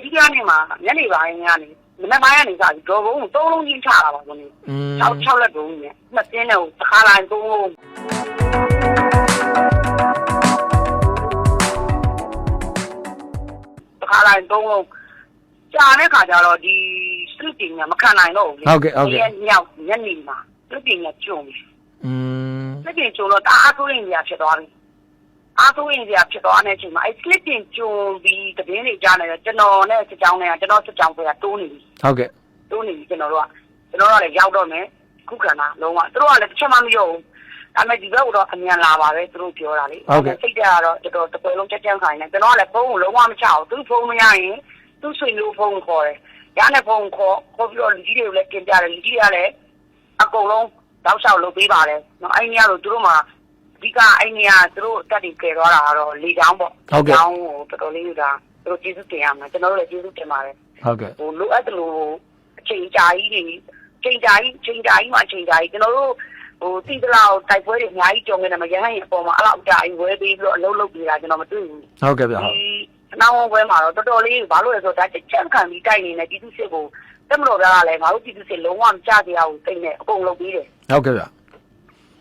အဲ့ဒီကနေ့မှာညနေပိုင်းကနေမနက်ပိုင်းကနေစပြီးဒေါ်ဘုံသုံးလုံးကြီးချတာပါဘုံလေး၆၆လက်ဘုံကြီးနဲ့နှစ်ပြင်းနဲ့တစ်ခါလာသုံးလုံးတစ်ခါလာသုံးလုံးကြာတဲ့ခါကျတော့ဒီသူ့ပြင်ကမခံနိုင်တော့ဘူးဟုတ်ကဲ့ဟုတ်ကဲ့ညောက်ညနေမှာသူ့ပြင်ကကျုံပြီอืมသူ့ပြင်ကျုံတော့တအားဆိုးရင်ညာဖြစ်သွားပြီ အားဆိုးရင်ကြာဖြစ်သွားတဲ့အချိန်မှာအဲစလူတင်ကျုံပြီးတပင်းတွေကြားနေတော့ကျွန်တော်နဲ့စကြောင်းနဲ့ကျွန်တော်စကြောင်းတွေကတိုးနေပြီဟုတ်ကဲ့တိုးနေပြီကျွန်တော်တို့ကကျွန်တော်တို့ကလည်းရောက်တော့မယ်ခုခံတာလုံးဝသူတို့ကလည်းတစ်ချက်မှမပြောဘူးဒါပေမဲ့ဒီဘက်ကတော့အမြန်လာပါပဲသူတို့ပြောတာလေစိတ်တက်ကတော့တော်တော်တစ်ပွဲလုံးချက်ချမ်းခိုင်းတယ်ကျွန်တော်ကလည်းဖုန်းကိုလုံးဝမချအောင်သူဖုန်းမရရင်သူ့ဆွေမျိုးဖုန်းခေါ်တယ်ရတဲ့ဖုန်းခေါ်ခေါ်ပြီးတော့လူကြီးတွေကိုလည်းတင်ပြတယ်လူကြီးတွေကလည်းအကုန်လုံးတောက်လျှောက်လုပ်ပေးပါတယ်နော်အဲ့ဒီကတော့သူတို့မှာ အဓိကအဲ့ဒီကသူတို့တက်တီကယ်သွားတာကတော့လေချောင်းပေါ့ကိုတော်တော်လေးယူတာသူတို့ကျေးဇူးတင်ရမှာကျွန်တော်တို့လည်းကျေးဇူးတင်ပါတယ်ဟုတ်ကဲ့ဟိုလိုအပ်တယ်လို့အချိန်ကြာကြီးတွေအချိန်ကြာကြီးအချိန်ကြာကြီးမှအချိန်ကြာကြီးကျွန်တော်တို့ဟိုတိတလောက်တိုက်ပွဲတွေအများကြီးကြုံနေတယ်မရဟန်းရင်အပေါ်မှာအဲ့လောက်ကြာကြီးဝဲပြီးပြီးတော့အလုံးလုံးပြီးတာကျွန်တော်မတွေ့ဘူးဟုတ်ကဲ့ဗျာဒီနောင်ဝဲမှာတော့တော်တော်လေးဘာလို့လဲဆိုတော့ဒါချက်ခံပြီးတိုက်နေတဲ့ပြည်သူစစ်ကိုတက်မလို့ပြတာလဲငါတို့ပြည်သူစစ်လုံးဝမကြတရားဘူးတိတ်နေအကုန်လုံးပြီးတယ်ဟုတ်ကဲ့ဗျာ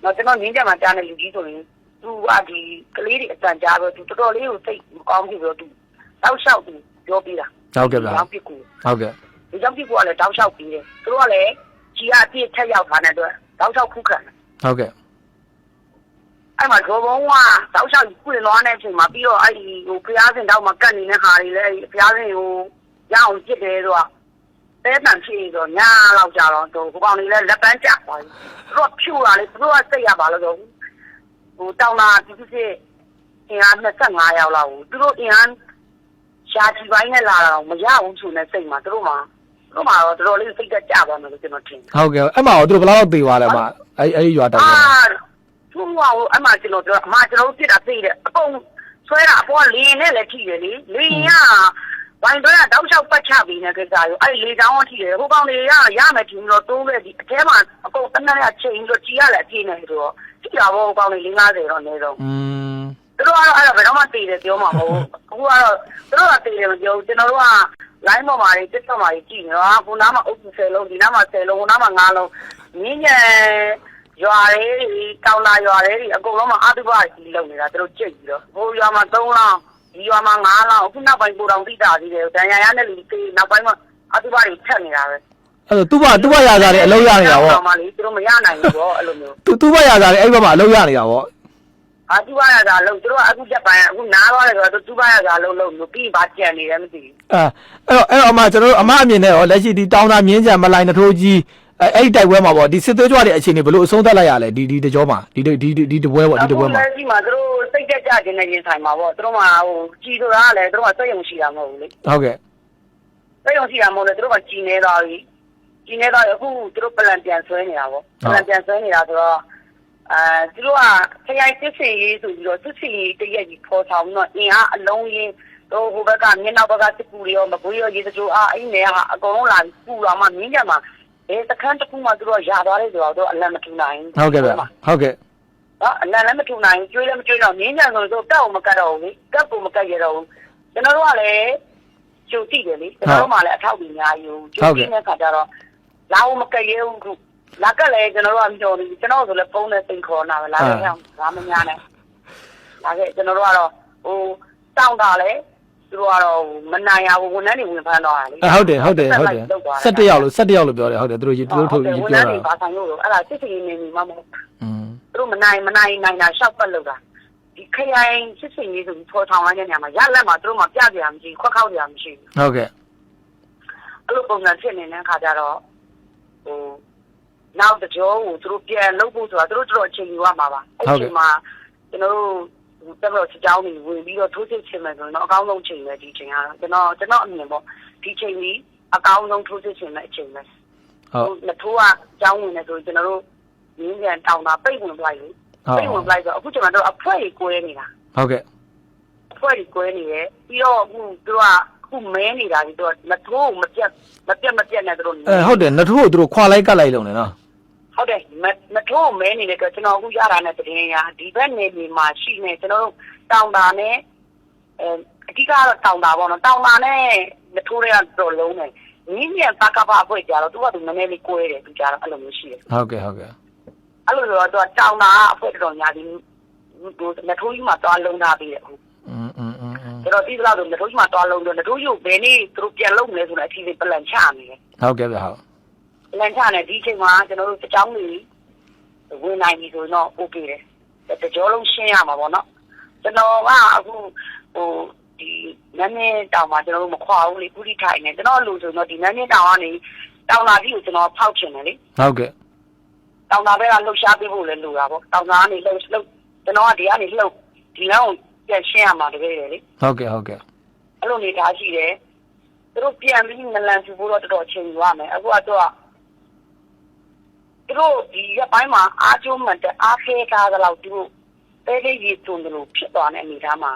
တော့ကျွန်တော်ငင်းကြမှာကြားနေလူကြီးဆိုရင်သူကဒီကလေးတွေအတန်ကြားပြီးသူတော်တော်လေးကိုစိတ်မကောင်းဘူးပြီးတော့သူတောက်လျှောက်သူပြောပြတာဟုတ်ကဲ့ဗျာတောက်ပြကူဟုတ်ကဲ့ဒီကြောင့်ပြကူကလည်းတောက်လျှောက်ပြီးတယ်သူတို့ကလည်းကြီးအပြည့်ထက်ရောက်ထားတဲ့အတွက်တောက်လျှောက်ခုခံတယ်ဟုတ်ကဲ့အဲ့မှာဒိုဘုံကတောက်လျှောက်ခုရင်သွားတဲ့အချိန်မှာပြီးတော့အဲ့ဒီဟိုဖျားစင်တောက်မှာကတ်နေတဲ့ဟာတွေလည်းဖျားစင်ကိုရအောင်ကြစ်တယ်ဆိုတော့ တဲတန်ဖြစ်တော့ညာလောက်ကြတော့ဟိုကောင်တွေလည်းလက်ပန်းကျသွားပြီသူတို့ဖြူလာလေသူတို့ကစိတ်ရပါလို့ဆိုဟိုတောင်းလာဒီစစ်အင်အား25ရောက်လောက်သူတို့အင်အားရှားကြီးပိုင်းနဲ့လာတာမရဘူးဆိုတဲ့စိတ်မှာသူတို့မှာသူတို့မှာတော့တော်တော်လေးစိတ်ကကြသွားတယ်လို့ကျွန်တော်ထင်တယ်ဟုတ်ကဲ့အဲ့မှာတော့သူတို့ဘယ်လောက်လောက်သေးသွားလဲအမအဲ့အဲ့ဒီရွာတောက်အာတယ်သူ့ဟောအမှကျွန်တော်ပြောအမှကျွန်တော်ပြစ်တာသိတယ်အကုန်ဆွဲတာအပေါ်လင်းနဲ့လည်းထိတယ်လေလင်းက ဝိုင်းတော့တောက်လျှောက်ပတ်ချပြီးနေကြကြရောအဲ့လေချောင်းထိတယ်ဟိုကောင်တွေကရမယ်ထင်ပြီးတော့တိုးခဲ့ဒီအထဲမှာအကုန်တနက်ရချိန်လို့ကြီးရလည်းအပြည့်နေဆိုတော့ကြည့်တာဘောဟိုကောင်တွေ50တော့နေတော့อืมသူတို့ကတော့အဲ့ဒါဘယ်တော့မှတည်တယ်ပြောမှာမဟုတ်ဘူးအခုကတော့သူတို့ကတည်တယ်မပြောဘူးကျွန်တော်တို့က line ပေါ်မှာတက်တော့မှာကြည့်နေတော့ခုနားမှာအုပ်စု10လုံးဒီနားမှာ10လုံးခုနားမှာ9လုံးမြင်းညံရွာတွေတောင်လာရွာတွေအကုန်လုံးမှာအတုပကြီးလုံနေတာသူတို့ကြိတ်ပြီးတော့ဟိုရွာမှာ3လောင်း ဒီရွာမှာ9လောင်းအခုနောက်ပိုင်းပူတော်တိတာသေးတယ်တန်ရရနဲ့လူသေးနောက်ပိုင်းမှာအတုပတွေထက်နေတာပဲအဲ့တော့သူ့ဘသူ့ဘရာသားတွေအလုံးရနေတာဗောမှလေသူတို့မရနိုင်ဘူးဗောအဲ့လိုမျိုးသူသူ့ဘရာသားတွေအဲ့ဘက်မှာအလုံးရနေတာဗောအတုပရတာလို့သူတို့အခုချက်ပိုင်းအခုနားသွားတယ်ဆိုတော့သူပရတာလို့လို့ပြီးပါကြံနေတယ်မသိဘူးအဲအဲ့တော့အဲ့တော့အမကျွန်တော်တို့အမအမြင်နဲ့ရောလက်ရှိဒီတောင်းသားမြင်းကြံမလိုက်နှထိုးကြီး အဲ့အဲ့ဒီတိုက်ပွဲမှာဗောဒီစစ်သွေးကြွတဲ့အခြေအနေဘယ်လိုအဆုံးသတ်လိုက်ရလဲဒီဒီတကြောမှာဒီဒီဒီဒီတပွဲဗောဒီတပွဲမှာအခုလက်ရှိမှာသူတို့စိတ်ကြကြခြင်းနဲ့ရင်ဆိုင်မှာပေါ့သူတို့မှာဟိုကြည်ဆိုတာကလည်းသူတို့ကစက်ရုံရှိတာမဟုတ်ဘူးလေဟုတ်ကဲ့စက်ရုံရှိတာမဟုတ်လေသူတို့ကကြည်နေသွားပြီကြည်နေသွားရအခုသူတို့ပလန်ပြန်ဆွဲနေတာပေါ့ပလန်ပြန်ဆွဲနေတာဆိုတော့အဲသူတို့ကခရိုင်စစ်စင်ရေးဆိုပြီးတော့စစ်စင်ရေးတရက်ကြီးပေါ်ဆောင်ပြီးတော့အင်အားအလုံးရင်းတော့ဟိုဘက်ကမျက်နောက်ဘက်ကစစ်ကူတွေရောမကွေးရောရေစကြိုအားအဲ့နေဟာအကုန်လုံးလာပြီးပူလာမှမြင်းကြမှာ အဲတခန်းတစ်ခုမှသူတို့ရသွားတယ်ဆိုတော့သူအလံမထူနိုင်ဟုတ်ကဲ့ဗျဟုတ်ကဲ့နော်အလံလည်းမထူနိုင်ကျွေးလည်းမကျွေးတော့မြင်းကြံဆိုတော့ကောက်မကတ်တော့ဘူးလေကတ်ကိုမကတ်ရတော့ဘူးကျွန်တော်တို့ကလည်းကျုပ်တိတယ်လေကျွန်တော်တို့မှလည်းအထောက်အပံ့အများကြီးကိုကျုပ်တိတဲ့ခါကျတော့လာဦးမကတ်ရဘူးခုလာကတ်လည်းကျွန်တော်တို့ကပြောပြီးကျွန်တော်ဆိုလည်းပုံနဲ့စိန်ခေါ်နာပဲလာခဲ့အောင်ငါမများနဲ့လာခဲ့ကျွန်တော်တို့ကတော့ဟိုတောင်းတာလေ သူတို့ကတော့မနိုင်ရဘူးဝန်ထမ်းတွေဝင်ဖမ်းတော့တာလေဟုတ်တယ်ဟုတ်တယ်ဟုတ်တယ်17ရောက်လို့17ရောက်လို့ပြောတယ်ဟုတ်တယ်သူတို့သူတို့ထုတ်ကြီးဝန်ပြောထမ်းတာတွေပါဆိုင်လို့အဲ့ဒါစစ်စစ်နေနေမှာမဟုတ်อืมသူတို့မနိုင်မနိုင်နိုင်တာရှောက်ပတ်လို့တာဒီခရိုင်စစ်စင်ကြီးဆိုပြီးပေါ်ထောင်လိုက်တဲ့နေရာမှာရလက်မှာသူတို့မှပြကြရမရှိခွက်ခောက်ကြရမရှိဟုတ်ကဲ့အဲ့လိုပုံစံဖြစ်နေတဲ့အခါကျတော့ဟိုနောက်တကြောကိုသူတို့ပြန်လုပ်ဖို့ဆိုတာသူတို့တို့အချိန်ယူရမှာပါအဲ့ချိန်မှာကျွန်တော်တို့ တက်တော့စစ်ကြောင်းတွေဝင်ပြီးတော့ထိုးစစ်ချင်မယ်ဆိုရင်တော့အကောင်းဆုံးချိန်ပဲဒီချိန်ကတော့ကျွန်တော်ကျွန်တော်အမြင်ပေါ့ဒီချိန်ကြီးအကောင်းဆုံးထိုးစစ်ချင်တဲ့အချိန်ပဲဟုတ်လက်ထိုးကကြောင်းဝင်နေဆိုကျွန်တော်တို့ရင်းပြန်တောင်းတာပိတ်ဝင်သွားပြီဟုတ်ပိတ်ဝင်လိုက်ဆိုအခုကျွန်တော်တို့အဖွဲကြီးကွဲနေတာဟုတ်ကဲ့အဖွဲကြီးကွဲနေရဲ့ပြီးတော့အခုသူကအခုမဲနေတာကြီးသူကမထိုးမပြတ်မပြတ်မပြတ်နဲ့သူတို့အဲဟုတ်တယ်နှထိုးကိုသူတို့ခွာလိုက်ကတ်လိုက်လုံးတယ်နော် ဟုတ်တယ်မမထိုးမဲနေတဲ့ကကျွန်တော်အခုရတာနဲ့တည်င်းရဒီဘက်နေမြေမှာရှိနေကျွန်တော်တို့တောင်းတာနဲ့အဲက အဓိကတော့တောင်တာပေါ့နော်တောင်တာနဲ့မထိုးတွေကတော်လုံးတယ်ငင်းမြန်ပါကပါအဖွဲ့ကြတော့သူကသူနည်းနည်းလေးကိုဲတယ်သူကြတော့အဲ့လိုမျိုးရှိတယ် ဟုတ်ကဲ့ဟုတ်ကဲ့ အဲ့လိုဆိုတော့သူကတောင်တာအဖွဲ့တော်ညာဒီဟိုမထိုးကြီးမှာသွားလုံးထားပြီးတယ်အခု อืมอืมอืมอืม ကျွန်တော်ဒီလောက်ဆိုမထိုးကြီးမှာသွားလုံးတော့မထိုးကြီးကိုဘယ်နေ့သူတို့ပြန်လုံးမလဲဆိုတော့အစီအစဉ်ပလန်ချနေတယ် ဟုတ်ကဲ့ဗျဟုတ် လန်ချနေဒီအချိန်မှာကျွန်တော်တို့အကြောင်းလေးဝင်နိုင်ပြီဆိုတော့ okay တယ်တကြောလုံးရှင်းရမှာပေါ့နော်ကျွန်တော်ကအခုဟိုဒီနန်းနေတောင်မှာကျွန်တော်တို့မခွာဘူးလေကုတိထိုင်နေကျွန်တော်လူဆိုတော့ဒီနန်းနေတောင်ကနေတောင်လာကြီးကိုကျွန်တော်ဖောက်ချင်တယ်လေဟုတ်ကဲ့တောင်တာဘက်ကလှုပ်ရှားပေးဖို့လည်းလိုတာပေါ့တောင်တာကနေလှုပ်လှုပ်ကျွန်တော်ကဒီကနေလှုပ်ဒီလမ်းကိုပြန်ရှင်းရမှာတကယ်လေဟုတ်ကဲ့ဟုတ်ကဲ့အဲ့လိုနေသားရှိတယ်သူတို့ပြန်ပြီးနလန်ပြဖို့တော့တော်တော်ချိန်ယူရမယ်အခုကတော့ သူတို့ဒီရက်ပိုင်းမှာအားကျုံးမှန်တဲ့အားခဲကားတော့သူတို့တဲလေးကြီးတုံတယ်လို့ဖြစ်သွားတဲ့အနေသားမှာ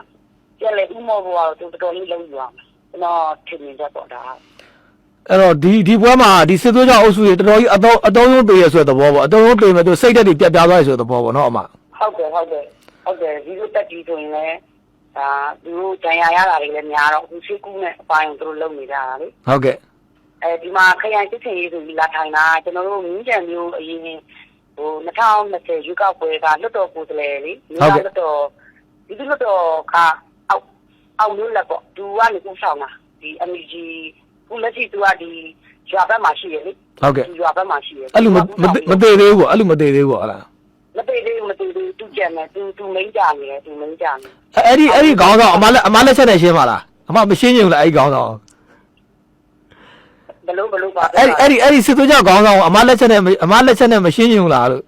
ကျက်လေဥမောဘောကတော့သူတော်တော်လေးလုံးယူရမယ်ကျွန်တော်ထင်မြင်ချက်ပေါ့ဒါအဲ့တော့ဒီဒီပွဲမှာဒီစစ်သွေးကြောင့်အုပ်စုတွေတော်တော်ကြီးအတော့အတုံးလုံးပေးရဆိုတဲ့သဘောပေါ့အတုံးလုံးပေးမယ်သူစိတ်တက်တွေပြတ်ပြားသွားရဆိုတဲ့သဘောပေါ့နော်အမဟုတ်တယ်ဟုတ်တယ်ဟုတ်တယ်ဒီလိုတက်ကြီးဆိုရင်လည်းဒါသူတို့တန်ရာရတာတွေလည်းများတော့အခုရှိကူးနဲ့အပိုင်းသူတို့လုပ်နေကြတာလေဟုတ်ကဲ့ အဲဒီမှာခရိုင်စစ်စင်ရေးဆိုပြီးလာထိုင်တာကျွန်တော်တို့မြင်းကြံမျိုးအရင်ဟို2020ရွေးကောက်ပွဲကလွတ်တော်ကိုယ်စားလှယ်လေလွတ်တော်ဒီလွတ်တော်ကအောက်အောက်လို့လက်ပေါ့သူကနေကိုဆောင်တာဒီ MEG ခုလက်ရှိသူကဒီရွာဘက်မှာရှိရလေဟုတ်ကဲ့ဒီရွာဘက်မှာရှိရအဲ့လိုမမသိမသေးသေးဘူးပေါ့အဲ့လိုမသေးသေးဘူးပေါ့ဟုတ်လားမသေးသေးဘူးမသေးသေးဘူးသူကြံတယ်သူသူမိန်ကြနေတယ်သူမိန်ကြနေအဲ့ဒီအဲ့ဒီခေါင်းဆောင်အမလက်အမလက်ချက်နဲ့ရှင်းပါလားအမမရှင်းရင်လားအဲ့ဒီခေါင်းဆောင် ဘလို့ဘလို့ပါအဲ့ဒီအဲ့ဒီအဲ့ဒီစစ်သွေးကြောင့်ခေါင်းဆောင်အမလက်ချက်နဲ့အမလက်ချက်နဲ့မရှင်းရင်လားလို့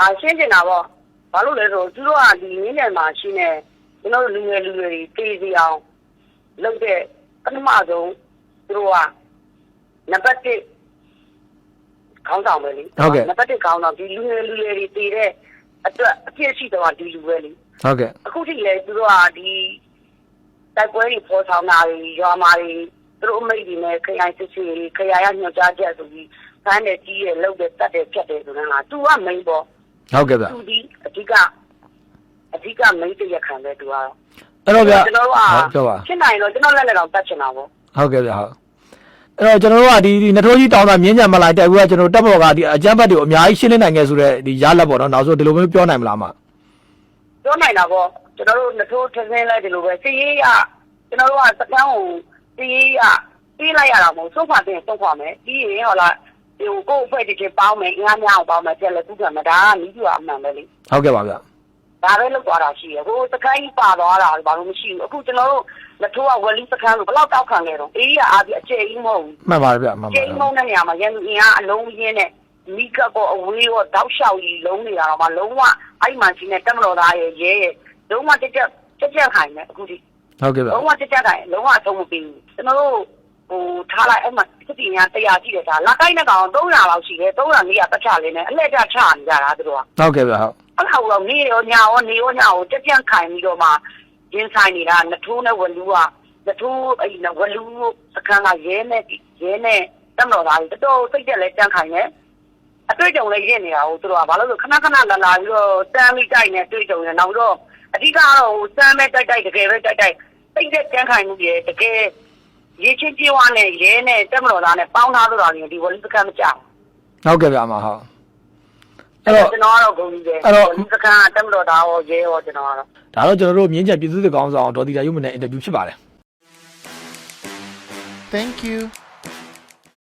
အာရှင်းနေတာပေါ့ဘာလို့လဲဆိုသူတို့ကဒီနင်းနယ်မှာရှိနေကျွန်တော်တို့လူငယ်လူငယ်တွေတေးစီအောင်လုပ်တဲ့ပထမဆုံးသူတို့ကနံပါတ်1ခေါင်းဆောင်ပဲလေနံပါတ်1ခေါင်းဆောင်ဒီလူငယ်လူငယ်တွေတေးတဲ့အတွက်အဖြစ်ရှိတော့ဒီလူပဲလေဟုတ်ကဲ့အခုထိလေသူတို့ကဒီတိုက်ပွဲတွေပေါ်ဆောင်တာတွေရွာမာတွေ သူတို့အမိတ်တွေနဲ့ခရိုင်စစ်စစ်တွေခရိုင်ရညွှန်ကြားချက်ဆိုပြီးဖမ်းတယ်ကြီးတယ်လှုပ်တယ်တတ်တယ်ဖြတ်တယ်ဆိုတော့ကသူကမိန်ပေါ့ဟုတ်ကဲ့ဗျသူဒီအဓိကအဓိကမိတ်တရခံပဲသူကတော့အဲ့တော့ဗျကျွန်တော်တို့ကဟုတ်ပြောပါဖြစ်နိုင်တော့ကျွန်တော်လက်လက်တော့တတ်ချင်တာပေါ့ဟုတ်ကဲ့ဗျဟုတ်အဲ့တော့ကျွန်တော်တို့ကဒီဒီနထိုးကြီးတောင်းတာမြင်းကြံမလိုက်တဲ့အခုကကျွန်တော်တို့တက်ဘော်ကဒီအကြမ်းဖက်တွေကိုအများကြီးရှင်းလင်းနိုင်ခဲ့ဆိုတဲ့ဒီရလက်ပေါ့နော်နောက်ဆိုဒီလိုမျိုးပြောနိုင်မလားမပြောနိုင်တာပေါ့ကျွန်တော်တို့နှထိုးထင်းထင်းလိုက်တယ်လို့ပဲစီရေးရကျွန်တော်တို့ကစကန်းကို စီရေးရပြေးလိုက်ရတာမဟုတ်ဆုံးခွာတင်ဆုံးခွာမယ်ပြီးရင်ဟောလားဒီကိုယ့်အဖွဲ့တစ်ချင်းပေါင်းမယ်အင်အားများအောင်ပေါင်းမယ်ပြက်လက်ကူးခံမယ်ဒါကနီးပြအမှန်ပဲလေဟုတ်ကဲ့ပါဗျဒါပဲလောက်သွားတာရှိရဟိုစကိုင်းပါသွားတာဘာလို့မရှိဘူးအခုကျွန်တော်တို့နှထိုးကဝယ်လီစကန်းကိုဘယ်လောက်တောက်ခံလဲတော့အေးရအားပြီးအကျယ်ကြီးမဟုတ်ဘူးမှန်ပါတယ်ဗျမှန်ပါတကျယ်င်းမုံတဲ့နေရာမှာရန်သူအင်အားအလုံးရင်းနဲ့မိကပ်ကောအဝေးရောတောက်လျှောက်ကြီးလုံးနေတာတော့မှလုံးဝအဲ့မှရှိနေတက်မတော်သားရဲ့ရဲရဲ့လုံးဝတက်တက်တက်တက်ခိုင်နေအခုဒီ ဟုတ်ကဲ့ဗျလုံးဝတက်တက်ခိုင်လုံးဝအဆုံးမပေးဘူးကျွန်တော်တို့ဟိုထားလိုက်အဲ့မှာစစ်တီညာတရားရှိတယ်ဒါလက်ကိုင်းတဲ့ကောင်300လောက်ရှိတယ်300 400ပတ်ချလေးနဲ့အလှည့်ကျချနေကြတာသူတို့ကဟုတ်ကဲ့ဗျဟုတ်အဲ့ဒါကတော့နေရောညာရောနေရောညာရောတက်တက်ခိုင်ပြီးတော့မှရင်းဆိုင်နေတာနထိုးနဲ့ဝလူကနထိုးအဲ့ဝလူစခန်းကရဲနဲ့ရဲနဲ့တက်မတော်သားကြီးတော်တော်စိတ်တက်လဲတန်းခိုင်နေအတွေ့အကြုံလည်းရင့်နေတာဟိုသူတို့ကဘာလို့လဲခဏခဏလာလာပြီးတော့တန်းပြီးတိုက်နေအတွေ့အကြုံနေနောက်တော့ အဓိကတော့ဟိုစမ်းမဲ့တိုက်တိုက်တကယ်ပဲတိုက်တိုက်စိတ်တက်တန်းခိုင်မှုကြီးတကယ်ရေချင်းပြေးဝါနဲ့ရဲနဲ့တက်မတော်သားနဲ့ပေါင်းထားလို့တော့ဒီဝလူစခန်းမကြောက်ဟုတ်ကဲ့ဗျအမဟုတ်အဲ့အဲ့တော့တော့ကျွန်တော်ကတော့ဂုဏ်ကြီးတယ်အဲ့တော့ဝလူစခန်းတက်မတော်သားရောရဲရောကျွန်တော်ကတော့ဒါတော့ကျွန်တော်တို့မြင်းကြံပြည်သူ့စစ်ကောင်းဆောင်ဒေါ်တီတာရုံးမနဲ့အင်တာဗျူးဖြစ်ပါတယ် Thank you.